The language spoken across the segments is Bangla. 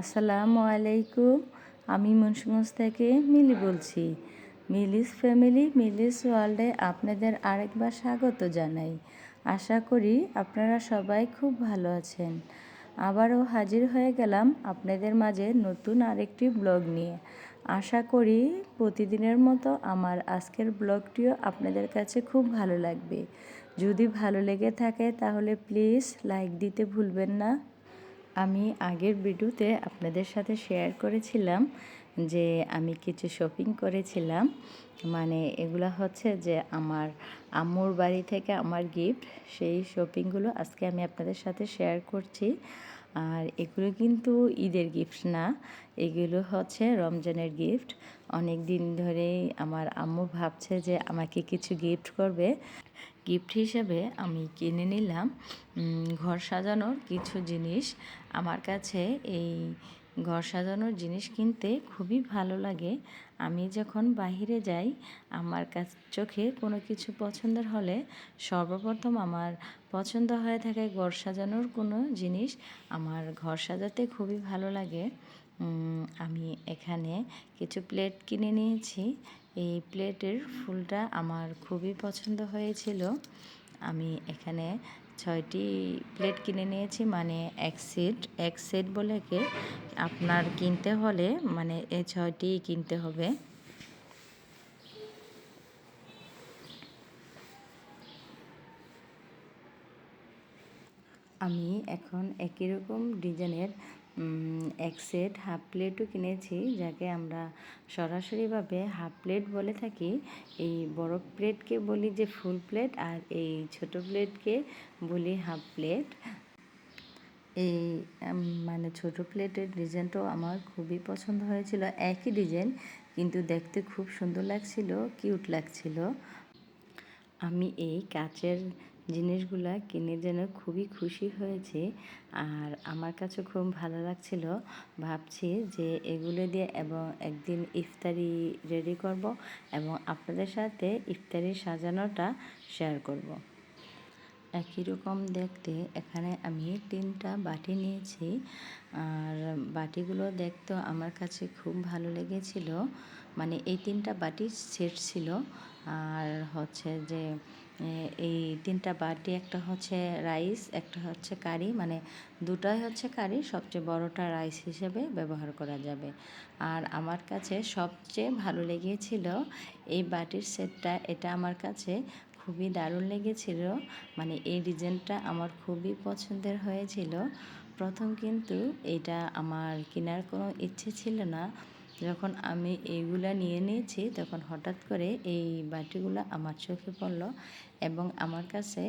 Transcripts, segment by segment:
আসসালামু আলাইকুম। আমি মুন্সিগঞ্জ থেকে মিলি বলছি। মিলিস ফ্যামিলি, মিলিস ওয়ার্ল্ডে আপনাদের আরেকবার স্বাগত জানাই। আশা করি আপনারা সবাই খুব ভালো আছেন। আবারও হাজির হয়ে গেলাম আপনাদের মাঝে নতুন আরেকটি ব্লগ নিয়ে। আশা করি প্রতিদিনের মতো আমার আজকের ব্লগটিও আপনাদের কাছে খুব ভালো লাগবে। যদি ভালো লেগে থাকে তাহলে প্লিজ লাইক দিতে ভুলবেন না। আমি আগের ভিডিওতে আপনাদের সাথে শেয়ার করেছিলাম যে আমি কিছু শপিং করেছিলাম। মানে এগুলো হচ্ছে যে আমার আম্মুর বাড়ি থেকে আমার গিফট সেই শপিংগুলো আজকে আমি আপনাদের সাথে শেয়ার করছি। আর এগুলো কিন্তু ঈদের গিফট না। এগুলো হচ্ছে রমজানের গিফট অনেক দিন ধরেই আমার আম্মু ভাবছে যে আমাকে কিছু গিফট করবে। গিফট হিসেবে আমি কিনে নিলাম ঘর সাজানোর কিছু জিনিস। আমার কাছে এই ঘর সাজানোর জিনিস কিনতে খুবই ভালো লাগে। আমি যখন বাহিরে যাই, আমার কাছ, চোখে কোনো কিছু পছন্দের হলে সর্বপ্রথম আমার পছন্দ হয়ে থাকে ঘর সাজানোর কোনো জিনিস। আমার ঘর সাজাতে খুবই ভালো লাগে। আমি এখানে কিছু প্লেট কিনে নিয়েছি। এই প্লেটের ফুলটা আমার খুবই পছন্দ হয়েছিল। আমি এখানে ছয়টি প্লেট কিনে নিয়েছি মানে এক সেট এক সেট বলে কে আপনার কিনতে হলে মানে এই ছয়টি কিনতে হবে। আমি এখন একই রকম ডিজাইনের এক সেট হাফ প্লেটও কিনেছি, যাকে আমরা সরাসরিভাবে হাফ প্লেট বলে থাকি। এই বড় প্লেটকে বলি যে ফুল প্লেট আর এই ছোট প্লেটকে বলি হাফ প্লেট এই মানে ছোট প্লেটের ডিজাইনটাও আমার খুবই পছন্দ হয়েছিল। একই ডিজাইন কিন্তু দেখতে খুব সুন্দর লাগছিল কিউট লাগছিল। আমি এই কাচের জিনিসগুলা কিনে যেন খুবই খুশি হয়েছে। আর আমার কাছে খুব ভালো লাগছিল। ভাবছি যে এগুলো দিয়ে এবং একদিন ইফতারি রেডি করব এবং আপনাদের সাথে ইফতারি সাজানোটা শেয়ার করব। একই রকম দেখতে এখানে আমি তিনটা বাটি নিয়েছি। আর বাটিগুলো দেখতে আমার কাছে খুব ভালো লেগেছিল। মানে এই তিনটা বাটি সেট ছিল। আর হচ্ছে যে এই তিনটা বাটি, একটা হচ্ছে রাইস, একটা হচ্ছে কারি মানে দুটাই হচ্ছে কারি, সবচেয়ে বড়টা রাইস হিসেবে ব্যবহার করা যাবে। আর আমার কাছে সবচেয়ে ভালো লেগেছিল এই বাটির সেটটা, এটা আমার কাছে খুবই দারুণ লেগেছিল মানে এই ডিজাইনটা আমার খুবই পছন্দের হয়েছিল। প্রথম কিন্তু এটা আমার কেনার কোনো ইচ্ছে ছিল না যখন আমি এইগুলা নিয়ে নিয়েছি, তখন হঠাৎ করে এই বাটিগুলো আমার চোখে পড়ল এবং আমার কাছে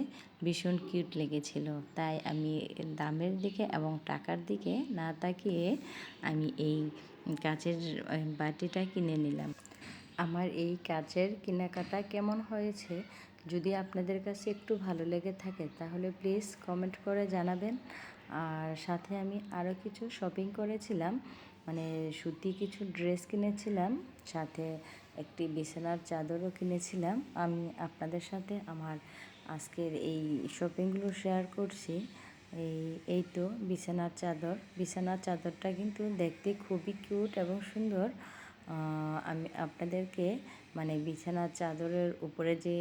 ভীষণ কিউট লেগেছিল। তাই আমি দামের দিকে এবং টাকার দিকে না তাকিয়ে আমি এই কাচের বাটিটা কিনে নিলাম। আমার এই কাচের কেনাকাটা কেমন হয়েছে? যদি আপনাদের কাছে একটু ভালো লেগে থাকে, তাহলে প্লিজ কমেন্ট করে জানাবেন। আর সাথে আমি আরও কিছু শপিং করেছিলাম। মানে সুতি কিছু ড্রেস কিনেছিলাম, সাথে একটি বিছানার চাদরও কিনেছিলাম। আমি আপনাদের সাথে আমার আজকের এই শপিংগুলো শেয়ার করছি। এই এই তো বিছানার চাদর। বিছানার চাদরটা কিন্তু দেখতে খুবই কিউট এবং সুন্দর। আমি আপনাদেরকে মানে বিছানার চাদরের উপরে যে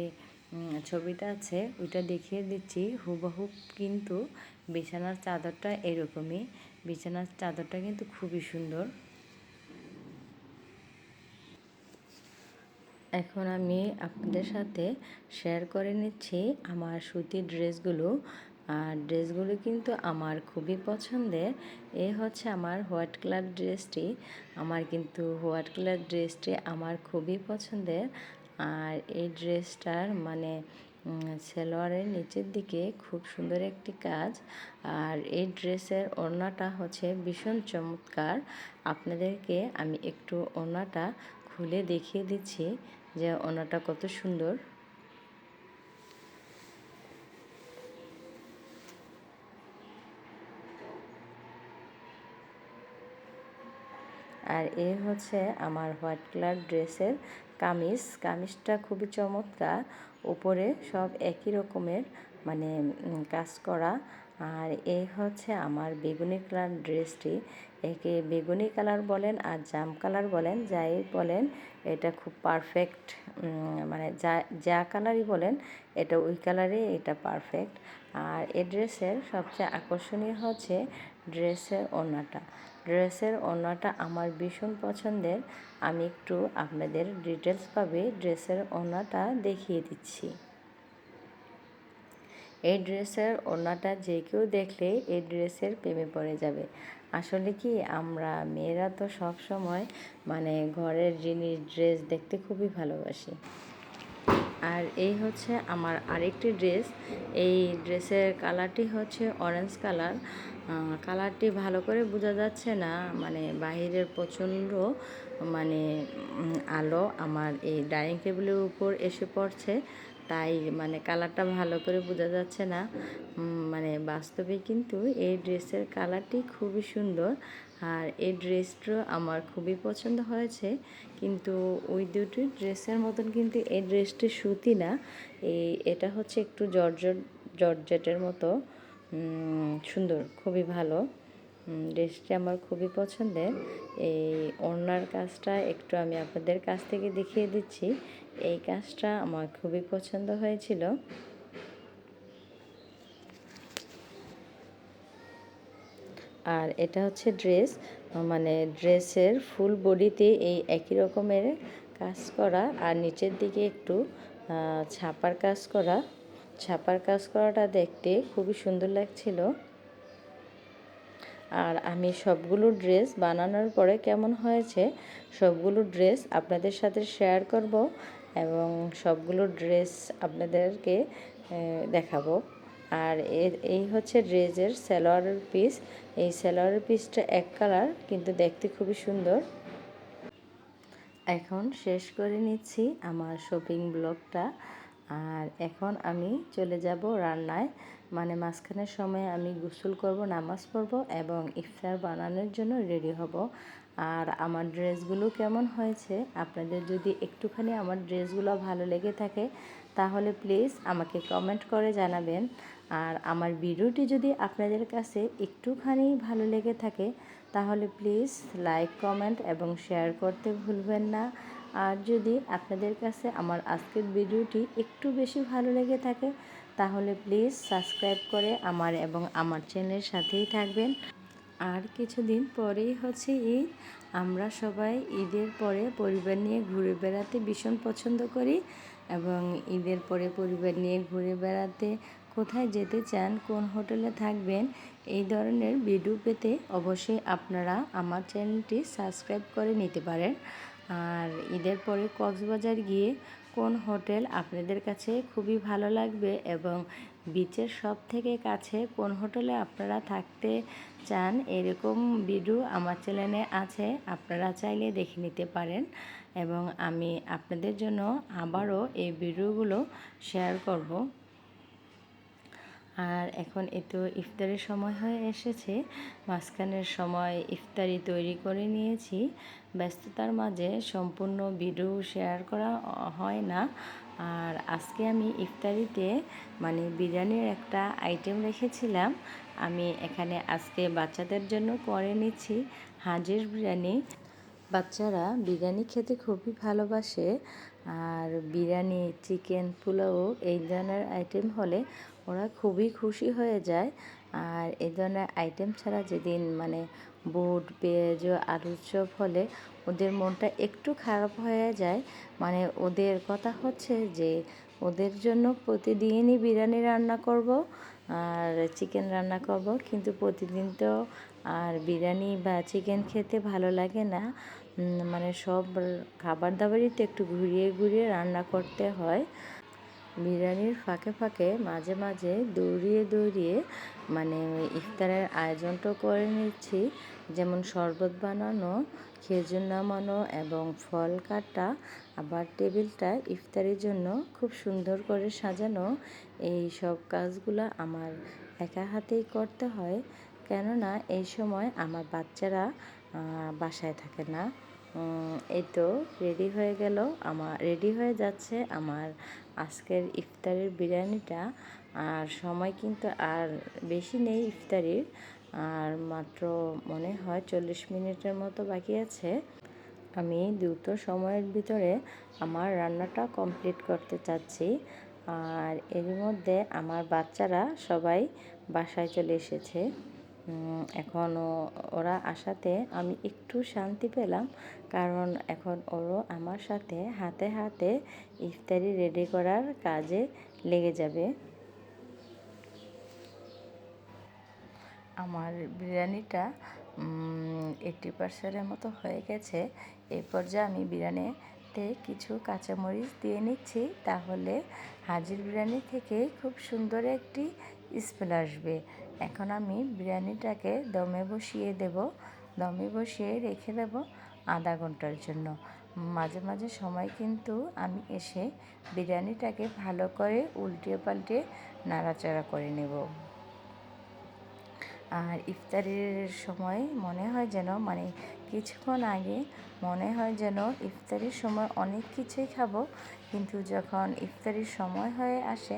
ছবিটা আছে, ওইটা দেখিয়ে দিচ্ছি। হুবহু কিন্তু বিছানার চাদরটা এরকমই। বিছানার চাদরটা কিন্তু খুবই সুন্দর। এখন আমি আপনাদের সাথে শেয়ার করে নিচ্ছি আমার সুতির ড্রেসগুলো। আর ড্রেসগুলো কিন্তু আমার খুবই পছন্দের। এ হচ্ছে আমার হোয়াইট কালার ড্রেসটি। আমার কিন্তু হোয়াইট কালার ড্রেসটি আমার খুবই পছন্দের। আর এই ড্রেসটার মানে সেলোয়ারের নিচের দিকে খুব সুন্দর একটি কাজ। আর এই ড্রেসের ওড়নাটা হচ্ছে ভীষণ চমৎকার। আপনাদেরকে আমি একটু ওড়নাটা খুলে দেখিয়ে দিচ্ছি যে ওড়নাটা কত সুন্দর। আর এ হচ্ছে আমার হোয়াইট কালার ড্রেসের কামিজ, কামিজটা খুবই চমৎকার। উপরে সব একই রকমের মানে কাজ করা। আর এই হচ্ছে আমার বেগুনি কালার ড্রেসটি। একে বেগুনি কালার বলেন আর জাম কালার বলেন, যাই বলেন, এটা খুব পারফেক্ট মানে যা যা কালারই বলেন, এটা ওই কালারে এটা পারফেক্ট আর এ ড্রেসের সবচেয়ে আকর্ষণীয় হচ্ছে ড্রেসের ওড়নাটা। ড্রেসের ওড়নাটা আমার ভীষণ পছন্দের। আমি একটু আপনাদের ডিটেলস পাবে, ড্রেসের ওড়নাটা দেখিয়ে দিচ্ছি। এই ড্রেসের ওড়নাটা যে কেউ দেখলে এই ড্রেসের প্রেমে পড়ে যাবে। আসলে কি, আমরা মেয়েরা তো সব সময় মানে ঘরের জিনিস, ড্রেস দেখতে খুবই ভালোবাসি। আর এই হচ্ছে আমার আরেকটি ড্রেস। এই ড্রেসের কালারটি হচ্ছে অরেঞ্জ কালার। কালারটি ভালো করে বোঝা যাচ্ছে না মানে বাহিরের প্রচণ্ড মানে আলো আমার এই ডাইনিং টেবিলের উপর এসে পড়ছে। তাই মানে কালারটা ভালো করে বোঝা যাচ্ছে না। মানে বাস্তবে কিন্তু এই ড্রেসের কালারটি খুবই সুন্দর। আর এই ড্রেসটা আমার খুবই পছন্দ হয়েছে। কিন্তু ওই দুটি ড্রেসের মতন কিন্তু এই ড্রেসটি সুতি না। এই, এটা হচ্ছে একটু জর্জট, জর্জেটের মতো। সুন্দর, খুবই ভালো। ড্রেসটি আমার খুবই পছন্দের। এই ওড়নার কাজটা একটু আমি আপনাদের কাছ থেকে দেখিয়ে দিচ্ছি। এই কাজটা আমার খুবই পছন্দ হয়েছিল। আর এটা হচ্ছে ড্রেস মানে ড্রেসের ফুল বডিতে এই একই রকমের কাজ করা। আর নিচের দিকে একটু ছাপার কাজ করা। ছাপার কাজ করাটা দেখতে খুবই সুন্দর লাগছিল। আর আমি সবগুলো ড্রেস বানানোর পরে কেমন হয়েছে, সবগুলো ড্রেস আপনাদের সাথে শেয়ার করব এবং সবগুলো ড্রেস আপনাদেরকে দেখাবো। আর এর এই হচ্ছে ড্রেসের সালোয়ারের পিস এই সালোয়ারের পিসটা এক কালার কিন্তু দেখতে খুবই সুন্দর। এখন শেষ করে নিচ্ছি আমার শপিং ব্লগটা আর এখন আমি চলে যাব রান্নায়। মানে মাঝখানের সময় আমি গোসল করব, নামাজ পড়ব এবং ইফতার বানানোর জন্য রেডি হব। আর আমার ড্রেসগুলো কেমন হয়েছে? আপনাদের যদি একটুখানি আমার ড্রেসগুলো ভালো লেগে থাকে, তাহলে প্লিজ আমাকে কমেন্ট করে জানাবেন। আর আমার ভিডিওটি যদি আপনাদের কাছে একটুখানি ভালো লেগে থাকে, তাহলে প্লিজ লাইক, কমেন্ট এবং শেয়ার করতে ভুলবেন না। আর যদি আপনাদের কাছে আমার আজকের ভিডিওটি একটু বেশি ভালো লেগে থাকে, তাহলে প্লিজ সাবস্ক্রাইব করে আমার এবং আমার চ্যানেলের সাথেই থাকবেন। আর কিছুদিন পরেই হচ্ছে ঈদ। আমরা সবাই ঈদের পরে পরিবার নিয়ে ঘুরে বেড়াতে ভীষণ পছন্দ করি। এবং ঈদের পরে পরিবার নিয়ে ঘুরে বেড়াতে কোথায় যেতে চান, কোন হোটেলে থাকবেন, এই ধরনের ভিডিও পেতে অবশ্যই আপনারা আমার চ্যানেলটি সাবস্ক্রাইব করে নিতে পারেন। আর ঈদের পরে কক্সবাজার গিয়ে কোন হোটেল আপনাদের কাছে খুবই ভালো লাগবে এবং বিচের সব থেকে কাছে কোন হোটেলে আপনারা থাকতে চান এরকম ভিডিও আমার চ্যানেলে আছে, আপনারা চাইলে দেখে নিতে পারেন। এবং আমি আপনাদের জন্য আবারও এই ভিডিওগুলো শেয়ার করব। আর এখন এ তো ইফতারের সময় হয়ে এসেছে মাঝখানের সময় ইফতারি তৈরি করে নিয়েছি। ব্যস্ততার মাঝে সম্পূর্ণ ভিডিও শেয়ার করা হয় না। আর আজকে আমি ইফতারিতে মানে বিরিয়ানির একটা আইটেম রেখেছিলাম। আমি এখানে আজকে বাচ্চাদের জন্য করে নিচ্ছি হাজির বিরিয়ানি। বাচ্চারা বিরিয়ানি খেতে খুবই ভালোবাসে আর বিরিয়ানি চিকেন পোলাও এই ধরনের আইটেম হলে ওরা খুবই খুশি হয়ে যায়। আর এই ধরনের আইটেম ছাড়া যেদিন মানে বুট, পেঁয়াজ, আলুর চপ হলে ওদের মনটা একটু খারাপ হয়ে যায়। মানে ওদের কথা হচ্ছে যে, ওদের জন্য প্রতিদিনই বিরিয়ানি রান্না করব আর চিকেন রান্না করব। কিন্তু প্রতিদিন তো আর বিরিয়ানি বা চিকেন খেতে ভালো লাগে না। মানে সব খাবার দাবারই তো একটু ঘুরিয়ে ঘুরিয়ে রান্না করতে হয়। বিরিয়ানির ফাঁকে ফাঁকে মাঝে মাঝে দৌড়িয়ে দৌড়িয়ে মানে ইফতারের আয়োজনটাও করে নিচ্ছি। যেমন শরবত বানানো, খেজুর নামানো এবং ফল কাটা। আবার টেবিলটা ইফতারের জন্য খুব সুন্দর করে সাজানো। এই সব কাজগুলো আমার একা হাতেই করতে হয়। কেননা এই সময় আমার বাচ্চারা বাসায় থাকে না। এই তো রেডি হয়ে গেল। আমার রেডি হয়ে যাচ্ছে আমার আজকের ইফতারের বিরিয়ানিটা। আর সময় কিন্তু আর বেশি নেই ইফতারির, আর মাত্র মনে হয় চল্লিশ মিনিটের মতো বাকি আছে। আমি দ্রুত সময়ের ভিতরে আমার রান্নাটা কমপ্লিট করতে চাচ্ছি। আর এর মধ্যে আমার বাচ্চারা সবাই বাসায় চলে এসেছে। এখনও ওরা আসাতে আমি একটু শান্তি পেলাম, কারণ এখন ওরও আমার সাথে হাতে হাতে ইফতারি রেডি করার কাজে লেগে যাবে। আমার বিরিয়ানিটা এইটটি পার্সেন্টের মতো হয়ে গেছে। এই পর্যায়ে আমি বিরিয়ানিতে কিছু কাঁচামরিচ দিয়ে নিচ্ছি। তাহলে হাজির বিরিয়ানি থেকে খুব সুন্দর একটি স্মেল আসবে। এখন আমি বিরিয়ানিটাকে দমে বসিয়ে দেব। দমে বসিয়ে রেখে দেব আধা ঘণ্টার জন্য। মাঝে মাঝে সময় কিন্তু আমি এসে বিরিয়ানিটাকে ভালো করে উল্টে পাল্টে নাড়াচাড়া করে নেব। আর ইফতারের সময় মনে হয় যেন মানে কিছুক্ষণ আগে মনে হয় যেন ইফতারির সময় অনেক কিছুই খাব। কিন্তু যখন ইফতারির সময় হয়ে আসে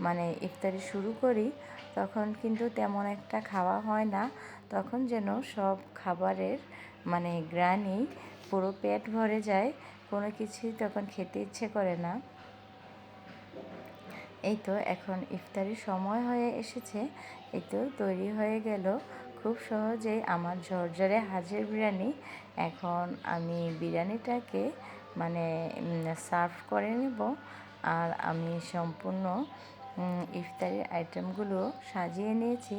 মানে ইফতারি শুরু করি, তখন কিন্তু তেমন একটা খাওয়া হয় না। তখন যেন সব খাবারের মানে গ্রানই পুরো পেট ভরে যায়, কোনো কিছুই তখন খেতে ইচ্ছে করে না। এই তো এখন ইফতারির সময় হয়ে এসেছে। এই তো তৈরি হয়ে গেল। খুব সহজেই আমার ঝরঝরে হাজির বিরিয়ানি। এখন আমি বিরিয়ানিটাকে মানে সার্ভ করে নেব। আর আমি সম্পূর্ণ ইফতারির আইটেমগুলো সাজিয়ে নিয়েছি।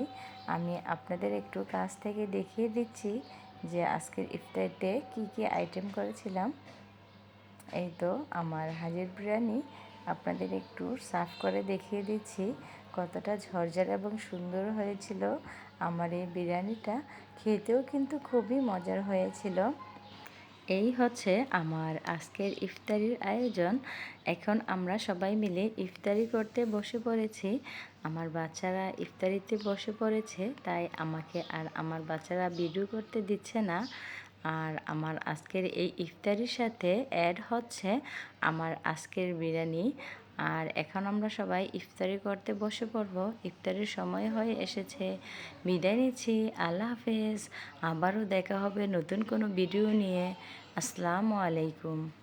আমি আপনাদের একটু কাছ থেকে দেখিয়ে দিচ্ছি যে আজকের ইফতারিতে কি কি আইটেম করেছিলাম। এই তো আমার হাজির বিরিয়ানি। আপনাদের একটু সার্ভ করে দেখিয়ে দিচ্ছি কতটা ঝরঝর এবং সুন্দর হয়েছিল আমার এই বিরিয়ানিটা। খেতেও কিন্তু খুবই মজার হয়েছিল। এই হচ্ছে আমার আজকের ইফতারির আয়োজন। এখন আমরা সবাই মিলে ইফতারি করতে বসে পড়েছি। আমার বাচ্চারা ইফতারিতে বসে পড়েছে, তাই আমাকে আর আমার বাচ্চারা ভিডিও করতে দিচ্ছে না। আর আমার আজকের এই ইফতারির সাথে অ্যাড হচ্ছে আমার আজকের বিরিয়ানি। আর এখন আমরা সবাই ইফতারি করতে বসে পড়ব। ইফতারির সময় হয়ে এসেছে। বিদায় নিচ্ছি। আল্লাহ হাফেজ। আবারও দেখা হবে নতুন কোনো ভিডিও নিয়ে। আসসালামু আলাইকুম।